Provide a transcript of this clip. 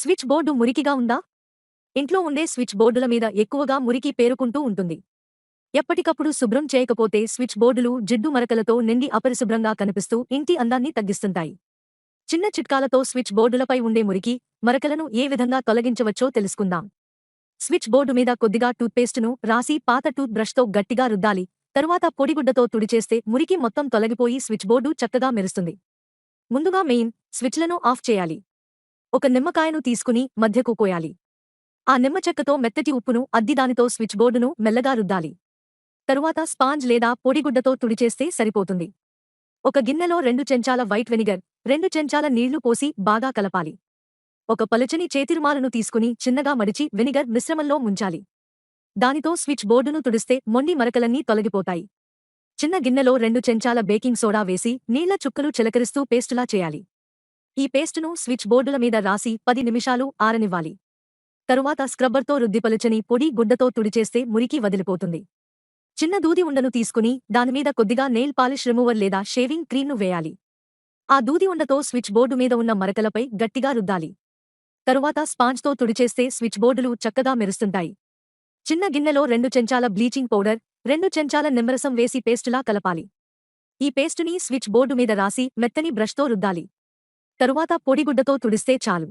Switch board మురికిగా ఉందా? ఇంట్లో ఉండే స్విచ్ బోర్డుల మీద ఎక్కువగా మురికి పేరుకుంటూ ఉంటుంది. ఎప్పటికప్పుడు శుభ్రం చేయకపోతే స్విచ్ బోర్డులు జిడ్డు మరకలతో నిండి అపరిశుభ్రంగా కనిపిస్తూ ఇంటి అందాన్ని తగ్గిస్తుంటాయి. చిన్న చిట్కాలతో స్విచ్ బోర్డులపై ఉండే మురికి మరకలను ఏ విధంగా తొలగించవచ్చో తెలుసుకుందాం. స్విచ్ బోర్డు మీద కొద్దిగా టూత్పేస్టును రాసి పాత టూత్ బ్రష్తో గట్టిగా రుద్దాలి. తరువాత పొడిగుడ్డతో తుడిచేస్తే మురికి మొత్తం తొలగిపోయి స్విచ్ బోర్డు చక్కగా మెరుస్తుంది. ముందుగా మెయిన్ స్విచ్లను ఆఫ్ చేయాలి. ఒక నిమ్మకాయను తీసుకుని మధ్యకు కోయాలి ఆ నిమ్మచెక్కతో మెత్తటి ఉప్పును అద్ది దానితో స్విచ్ బోర్డును మెల్లగా రుద్దాలి. తరువాత స్పాంజ్ లేదా పొడిగుడ్డతో తుడిచేస్తే సరిపోతుంది. ఒక గిన్నెలో రెండు చెంచాల వైట్ వెనిగర్ రెండు చెంచాల నీళ్ళు పోసి బాగా కలపాలి. ఒక పలుచని చేతిరుమాలను తీసుకుని చిన్నగా మడిచి వెనిగర్ మిశ్రమంలో ముంచాలి. దానితో స్విచ్ బోర్డును తుడిస్తే మొండి మరకలన్నీ తొలగిపోతాయి. చిన్న గిన్నెలో రెండు చెంచాల బేకింగ్ సోడా వేసి నీళ్ళ చుక్కలు చిలకరిస్తూ పేస్టులా చేయాలి. ఈ పేస్టును స్విచ్ బోర్డుల మీద రాసి పది నిమిషాలు ఆరనివ్వాలి. తరువాత స్క్రబ్బర్తో రుద్దిపలుచని పొడి గుడ్డతో తుడిచేస్తే మురికి వదిలిపోతుంది. చిన్న దూది ఉండను తీసుకుని దానిమీద కొద్దిగా నెయిల్ పాలిష్ రిమూవర్ లేదా షేవింగ్ క్రీమ్ను వేయాలి. ఆ దూది ఉండతో స్విచ్ బోర్డు మీద ఉన్న మరకలపై గట్టిగా రుద్దాలి. తరువాత స్పాంజ్తో తుడిచేస్తే స్విచ్ బోర్డులు చక్కగా మెరుస్తుంటాయి. చిన్న గిన్నెలో రెండు చెంచాల బ్లీచింగ్ పౌడర్ రెండు చెంచాల నిమ్మరసం వేసి పేస్టులా కలపాలి. ఈ పేస్టుని స్విచ్ బోర్డు మీద రాసి మెత్తని బ్రష్తో రుద్దాలి. తరువాత పొడిగుడ్డతో తుడిస్తే చాలు.